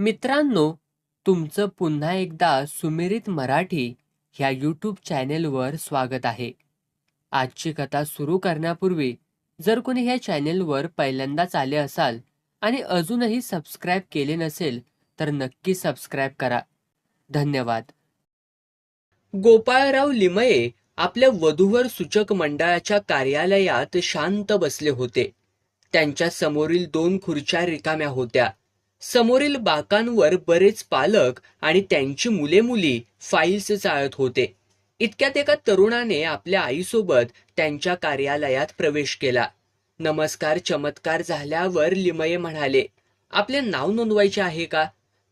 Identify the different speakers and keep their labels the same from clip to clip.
Speaker 1: मित्रांनो तुमचं पुन्हा एकदा सुमिरित मराठी ह्या यूट्यूब चॅनेलवर स्वागत आहे. आजची कथा सुरू करण्यापूर्वी जर कोणी ह्या चॅनेलवर पहिल्यांदाच आले असाल आणि अजूनही सबस्क्राईब केले नसेल तर नक्की सबस्क्राईब करा. धन्यवाद. गोपाळराव लिमये आपल्या वधूवर सूचक मंडळाच्या कार्यालयात शांत बसले होते. त्यांच्या समोरील दोन खुर्च्या रिकाम्या होत्या. समोरील बाकांवर बरेच पालक आणि त्यांची मुले मुली फाईल्स चाळत होते. इतक्यात एका तरुणाने आपल्या आईसोबत त्यांच्या कार्यालयात प्रवेश केला. नमस्कार चमत्कार झाल्यावर लिमये म्हणाले आपले नाव नोंदवायचे आहे का?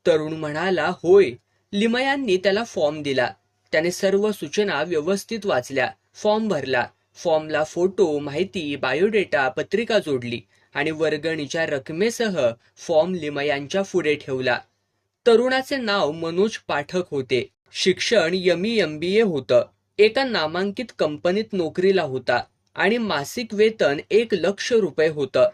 Speaker 1: तरुण म्हणाला होय. लिमयांनी त्याला फॉर्म दिला. त्याने सर्व सूचना व्यवस्थित वाचल्या. फॉर्म भरला. फॉर्मला फोटो माहिती बायोडेटा पत्रिका जोडली. आणि वर्गणीच्या रकमेसह फॉर्म लिमयांच्या पुढे ठेवला. तरुणाचे नाव मनोज पाठक होते. शिक्षण यमी एम बी ए होतं. एका नामांकित कंपनीत नोकरीला होता आणि मासिक वेतन एक लक्ष रुपये होतं.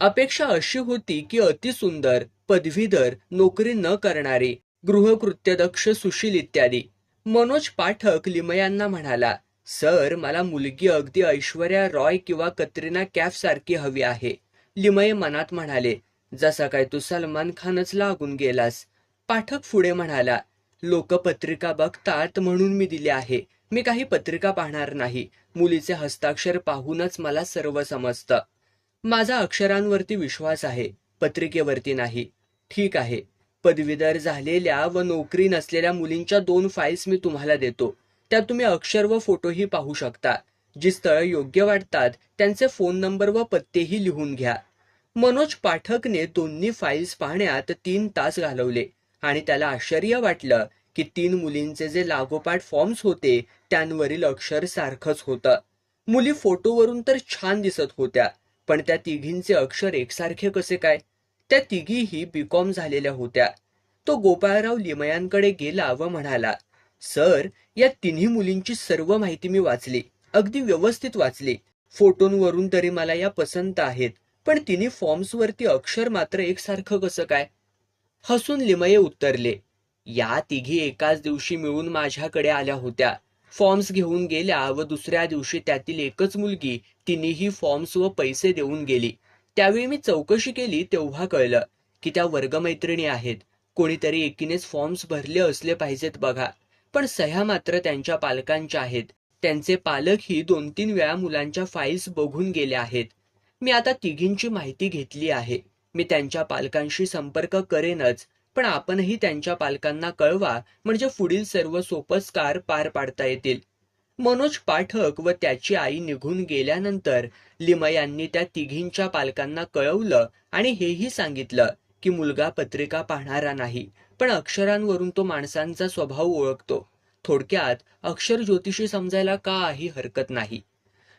Speaker 1: अपेक्षा अशी होती की अतिसुंदर पदवीधर नोकरी न करणारी गृहकृत्यदक्ष सुशील इत्यादी. मनोज पाठक लिमयांना म्हणाला सर मला मुलगी अगदी ऐश्वर्या रॉय किंवा कत्रिना कॅफ सारखी हवी आहे. लिमये मनात म्हणाले जसा काय तू सलमान खानच लागून गेलास. पाठक पुढे म्हणाला लोक पत्रिका बघतात म्हणून मी दिले आहे. मी काही पत्रिका पाहणार नाही. मुलीचे हस्ताक्षर पाहूनच मला सर्व समजतं. माझा अक्षरांवरती विश्वास आहे पत्रिकेवरती नाही. ठीक आहे. पदवीधर झालेल्या व नोकरी नसलेल्या मुलींच्या दोन फाईल्स मी तुम्हाला देतो. त्यात तुम्ही अक्षर व फोटोही पाहू शकता. जी स्थळं योग्य वाटतात त्यांचे फोन नंबर व पत्तेही लिहून घ्या. मनोज पाठकने दोन्ही फाईल्स पाहण्यात तीन तास घालवले आणि त्याला आश्चर्य वाटलं की तीन मुलींचे जे लागोपाठ फॉर्म्स होते त्यांवरील अक्षर सारखंच होतं. मुली फोटोवरून तर छान दिसत होत्या पण त्या तिघींचे अक्षर एकसारखे कसे काय? त्या तिघीही बीकॉम झालेल्या होत्या. तो गोपाळराव लिमयांकडे गेला व म्हणाला सर या तिन्ही मुलींची सर्व माहिती मी वाचली. अगदी व्यवस्थित वाचले. फोटोंवरून तरी मला या पसंत आहेत. पण तिने फॉर्म्सवरती अक्षर मात्र एकसारखं कसं काय? हसून लिमये उत्तरले. या तिघी एकाच दिवशी मिळून माझ्याकडे आल्या होत्या. फॉर्म्स घेऊन गेल्या व दुसऱ्या दिवशी त्यातील एकच मुलगी तिनेही फॉर्म्स व पैसे देऊन गेली. त्यावेळी मी चौकशी केली तेव्हा कळलं की त्या वर्गमैत्रिणी आहेत. कोणीतरी एकीनेच फॉर्म्स भरले असले पाहिजेत बघा. पण सह्या मात्र त्यांच्या पालकांच्या आहेत. त्यांचे पालकही दोन तीन वेळा मुलांच्या फाईल्स बघून गेले आहेत. मी आता तिघींची माहिती घेतली आहे. मी त्यांच्या पालकांशी संपर्क करेनच पण आपणही त्यांच्या पालकांना कळवा म्हणजे पुढील सर्व सोपस्कार पार पाडता येतील. मनोज पाठक व त्याची आई निघून गेल्यानंतर लिमयांनी त्या तिघींच्या पालकांना कळवलं आणि हेही सांगितलं की मुलगा पत्रिका पाहणारा नाही पण अक्षरांवरून तो माणसांचा स्वभाव ओळखतो. थोडक्यात अक्षर ज्योतिषी समजायला काही हरकत नाही.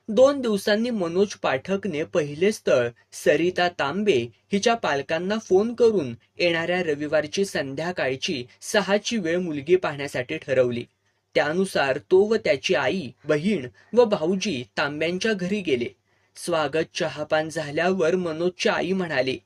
Speaker 1: दोन दिवसांनी मनोज पाठकने पहिले स्थळ सरिता तांबे हिच्या पालकांना फोन करून येणाऱ्या रविवारची संध्याकाळची सहाची वेळ मुलगी पाहण्यासाठी ठरवली. त्यानुसार तो व त्याची आई बहीण व भाऊजी तांब्यांच्या घरी गेले. स्वागत चहापान झाल्यावर मनोजची आई म्हणाली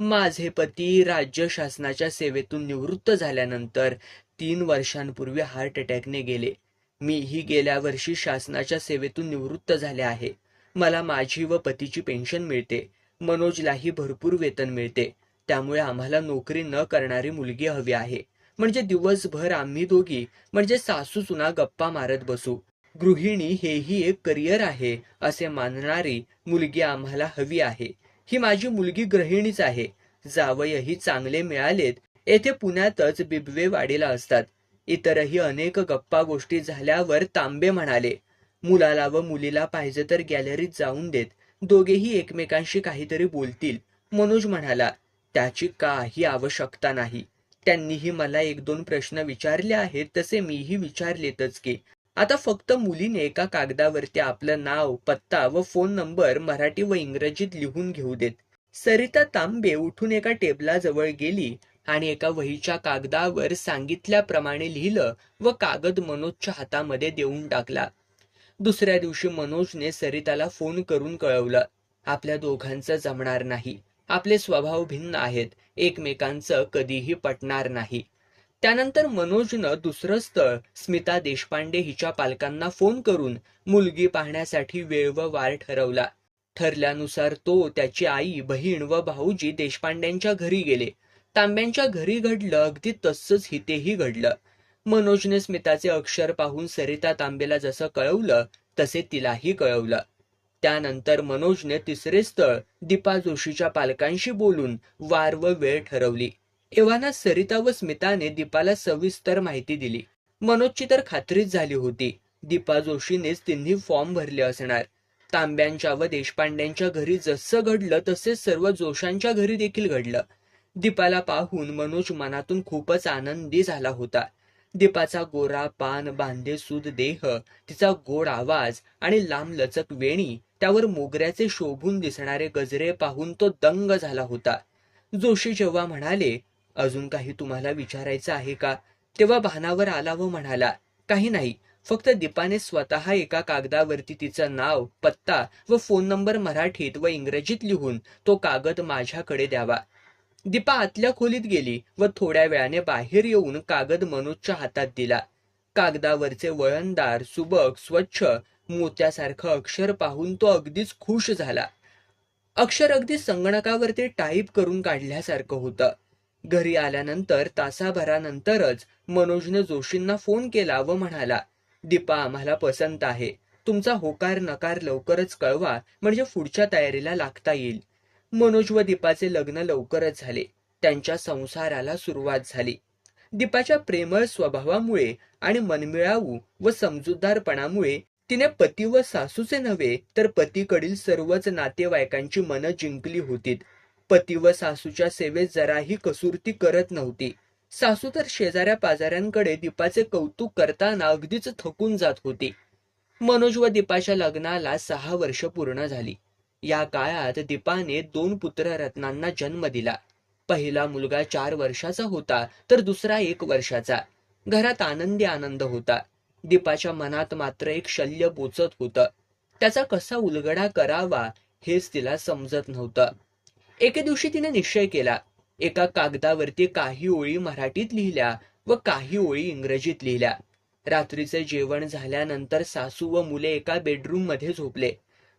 Speaker 1: माझे पती राज्य शासनाच्या सेवेतून निवृत्त झाल्यानंतर तीन वर्षांपूर्वी हार्ट अटॅकने गेले. मीही गेल्या वर्षी शासनाच्या सेवेतून निवृत्त झाले आहे. मला माझी व पतीची पेन्शन मिळते. मनोजलाही भरपूर वेतन मिळते. त्यामुळे आम्हाला नोकरी न करणारी मुलगी हवी आहे. म्हणजे दिवसभर आम्ही दोघी म्हणजे सासू सुना गप्पा मारत बसू. गृहिणी हेही एक करिअर आहे असे मानणारी मुलगी आम्हाला हवी आहे. ही माझी मुलगी गृहिणीच आहे. जावयही चांगले मिळालेत येथे पुण्यातच बिबवे वाडीला असतात. इतरही अनेक गप्पा गोष्टी झाल्यावर तांबे म्हणाले मुलाला व मुलीला पाहिजे तर गॅलरीत जाऊन देत. दोघेही एकमेकांशी काहीतरी बोलतील. मनोज म्हणाला त्याची काही आवश्यकता नाही. त्यांनीही मला एक दोन प्रश्न विचारले आहेत तसे मीही विचारलेतच की. आता फक्त मुलीने एका कागदावरती आपलं नाव पत्ता व फोन नंबर मराठी व इंग्रजीत लिहून घेऊ देत. सरिता तांबे उठून एका टेबलाजवळ गेली आणि एका वहीच्या कागदावर सांगितल्याप्रमाणे लिहिलं व कागद मनोजच्या हातामध्ये देऊन टाकला. दुसऱ्या दिवशी मनोजने सरिताला फोन करून कळवलं आपल्या दोघांचं जमणार नाही. आपले स्वभाव भिन्न आहेत. एकमेकांचं कधीही पटणार नाही. त्यानंतर मनोजनं दुसरं स्थळ स्मिता देशपांडे हिच्या पालकांना फोन करून मुलगी पाहण्यासाठी वेळ व वार ठरवला. ठरल्यानुसार तो त्याची आई बहीण व भाऊजी देशपांड्यांच्या घरी गेले. तांब्यांच्या घरी घडलं अगदी तसंच हितेही घडलं. मनोजने स्मिताचे अक्षर पाहून सरिता तांबेला जसं कळवलं तसे तिलाही कळवलं. त्यानंतर मनोजने तिसरे स्थळ दीपा जोशीच्या पालकांशी बोलून वार व वेळ ठरवली. एव्हाना सरिता व स्मिताने दीपाला सविस्तर माहिती दिली. मनोजची तर खात्रीच झाली होती. दीपा जोशीनेच तिन्ही फॉर्म भरले असणार. तांब्यांच्या व देशपांड्यांच्या घरी जसं घडलं तसेच सर्व जोशांच्या घरी देखील घडलं. दीपाला पाहून मनोज मनातून खूपच आनंदी झाला होता. दीपाचा गोरा पान बांधे सूद देह तिचा गोड आवाज आणि लांब लचक वेणी त्यावर मोगऱ्याचे शोभून दिसणारे गजरे पाहून तो दंग झाला होता. जोशी जेव्हा म्हणाले अजून काही तुम्हाला विचारायचं आहे का? तेव्हा भानावर आला व म्हणाला काही नाही. फक्त दीपाने स्वतः एका कागदावरती तिचं नाव पत्ता व फोन नंबर मराठीत व इंग्रजीत लिहून तो कागद माझ्याकडे द्यावा. दीपा आतल्या खोलीत गेली व थोड्या वेळाने बाहेर येऊन कागद मनोजच्या हातात दिला. कागदावरचे वळणदार सुबक स्वच्छ मोत्यासारखं अक्षर पाहून तो अगदीच खुश झाला. अक्षर अगदी संगणकावरती टाईप करून काढल्यासारखं होतं. घरी आल्यानंतर तासाभरानंतरच मनोजने जोशींना फोन केला व म्हणाला दीपा आम्हाला पसंत आहे. तुमचा होकार नकार लवकरच कळवा म्हणजे पुढच्या तयारीला लागता येईल. मनोज व दीपाचे लग्न लवकरच झाले. त्यांच्या संसाराला सुरुवात झाली. दीपाच्या प्रेमळ स्वभावामुळे आणि मनमिळावू व समजूतदारपणामुळे तिने पती व सासूचे नव्हे तर पतीकडील सर्वच नातेवाईकांची मनं जिंकली होती पती व सासूच्या सेवेत जराही कसुरती करत नव्हती. सासू तर शेजाऱ्या पाजाऱ्यांकडे दीपाचे कौतुक करताना अगदीच थकून जात होती. मनोज व दीपाच्या लग्नाला सहा वर्ष पूर्ण झाली. या काळात दीपाने दोन पुत्ररत्नांना जन्म दिला. पहिला मुलगा चार वर्षाचा होता तर दुसरा एक वर्षाचा. घरात आनंदी आनंद होता. दीपाच्या मनात मात्र एक शल्य बोचत होतं. त्याचा कसा उलगडा करावा हेच तिला समजत नव्हतं. एके दिवशी तिने निश्चय केला. एका कागदावरती काही ओळी मराठीत लिहिल्या व काही ओळी इंग्रजीत लिहिल्या. रात्रीचे जेवण झाल्यानंतर सासू व मुले एका बेडरूममध्ये झोपले.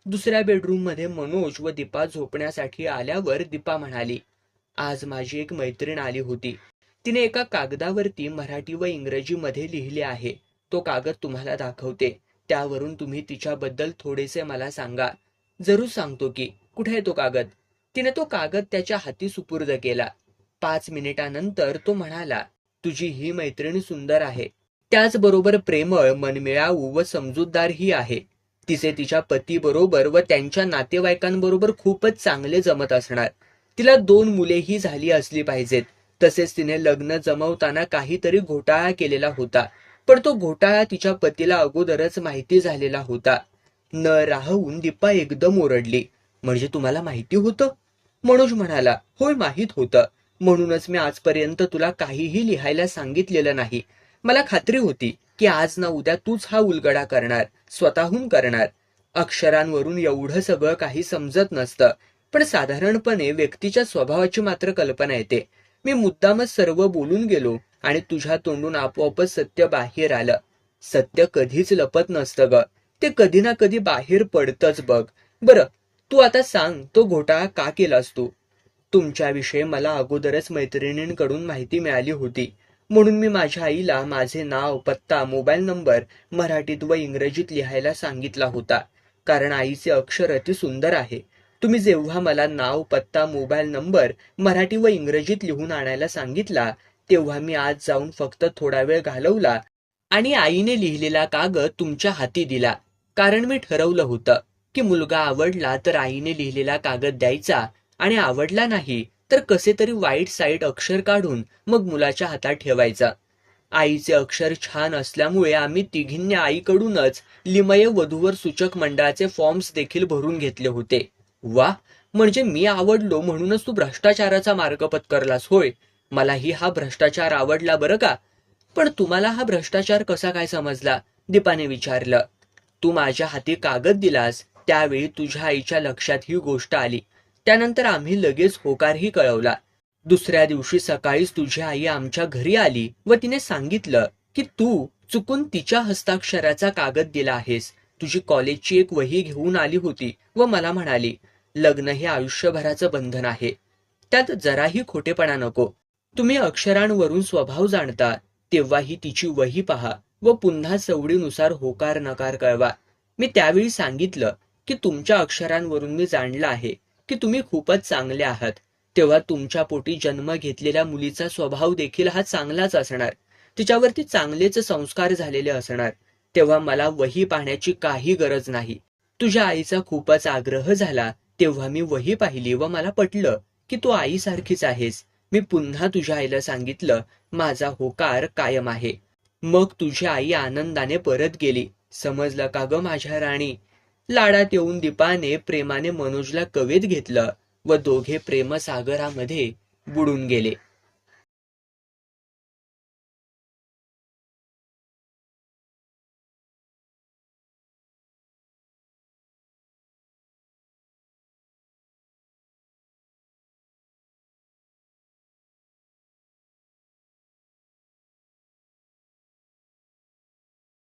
Speaker 1: दुसऱ्या बेडरूममध्ये मनोज व दीपा झोपण्यासाठी आल्यावर दीपा म्हणाली आज माझी एक मैत्रीण आली होती. तिने एका कागदावरती मराठी व इंग्रजी मध्ये लिहिले आहे. तो कागद तुम्हाला दाखवते. त्यावरून तुम्ही तिच्याबद्दल थोडेसे मला सांगा. जरूर सांगतो की. कुठे आहे तो कागद? तिने तो कागद त्याच्या हाती सुपूर्द केला. पाच मिनिटानंतर तो म्हणाला तुझी ही मैत्रीण सुंदर आहे. त्याचबरोबर प्रेमळ मनमिळावू व समजूतदार ही आहे. तिचे तिच्या पती बरोबर व त्यांच्या नातेवाईकांबरोबर खूपच चांगले जमत असणार. तिला दोन मुलेही झाली असली पाहिजेत. तसेच तिने लग्न जमवताना काहीतरी घोटाळा केलेला होता. पण तो घोटाळा तिच्या पतीला अगोदरच माहिती झालेला होता. न राहून दीपा एकदम ओरडली. म्हणजे तुम्हाला माहिती होतं? मनोज म्हणाला होय माहीत होतं. म्हणूनच मी आजपर्यंत तुला काहीही लिहायला सांगितलेलं नाही. मला खात्री होती की आज ना उद्या तूच हा उलगडा करणार स्वतःहून करणार. अक्षरांवरून एवढं सगळं काही समजत नसतं. पण साधारणपणे व्यक्तीच्या स्वभावाची मात्र कल्पना येते. मी मुद्दामच सर्व बोलून गेलो आणि तुझ्या तोंडून आपोआपच सत्य बाहेर आलं. सत्य कधीच लपत नसतं ग. ते कधी ना कधी बाहेर पडतच बघ. बरं तू आता सांग तो घोटाळा का केलास तू? तुमच्याविषयी मला अगोदरच मैत्रिणींकडून माहिती मिळाली होती. म्हणून मी माझ्या आईला माझे नाव पत्ता मोबाईल नंबर मराठीत व इंग्रजीत लिहायला सांगितला होता. कारण आईचे अक्षर अति सुंदर आहे. तुम्ही जेव्हा मला नाव पत्ता मोबाईल नंबर मराठी व इंग्रजीत लिहून आणायला सांगितला तेव्हा मी आज जाऊन फक्त थोडा वेळ घालवला आणि आईने लिहिलेला कागद तुमच्या हाती दिला. कारण मी ठरवलं होतं. की मुलगा आवडला तर आईने लिहिलेला कागद द्यायचा आणि आवडला नाही तर कसे तरी वाईट साईट अक्षर काढून मग मुलाच्या हातात ठेवायचा. आईचे अक्षर छान असल्यामुळे आम्ही तिघींनी आईकडूनच लिमय वधूवर सूचक मंडळाचे फॉर्म्स देखील भरून घेतले होते. वा म्हणजे मी आवडलो म्हणूनच तू भ्रष्टाचाराचा मार्ग पत्करलास होय. मलाही हा भ्रष्टाचार आवडला बरं का? पण तुम्हाला हा भ्रष्टाचार कसा काय समजला? दीपाने विचारलं. तू माझ्या हाती कागद दिलास? त्यावेळी तुझ्या आईच्या लक्षात ही गोष्ट आली. त्यानंतर आम्ही लगेच होकारही कळवला. दुसऱ्या दिवशी सकाळीच तुझी आई आमच्या घरी आली व तिने सांगितलं की तू चुकून तिच्या हस्ताक्षराचा कागद दिला आहेस. तुझी कॉलेजची एक वही घेऊन आली होती व मला म्हणाली लग्न हे आयुष्यभराचं बंधन आहे. त्यात जराही खोटेपणा नको. तुम्ही अक्षरांवरून स्वभाव जाणता. तेव्हाही तिची वही पहा व पुन्हा सवडीनुसार होकार नकार कळवा. मी त्यावेळी सांगितलं की तुमच्या अक्षरांवरून मी जाणलं आहे की तुम्ही खूपच चांगले आहात. तेव्हा तुमच्या पोटी जन्म घेतलेल्या मुलीचा स्वभाव देखील हा चांगलाच असणार. तिच्यावरती चांगलेच संस्कार झालेले असणार. तेव्हा मला वही पाहण्याची काही गरज नाही. तुझ्या आईचा खूपच आग्रह झाला. तेव्हा मी वही पाहिली व मला पटलं की तू आईसारखीच आहेस. मी पुन्हा तुझ्या आईला सांगितलं माझा होकार कायम आहे. मग तुझी आई आनंदाने परत गेली. समजलं का ग माझ्या राणी? लाडात येऊन दीपाने प्रेमाने मनोजला कवेत घेतलं व दोघे प्रेमसागरामध्ये बुडून गेले.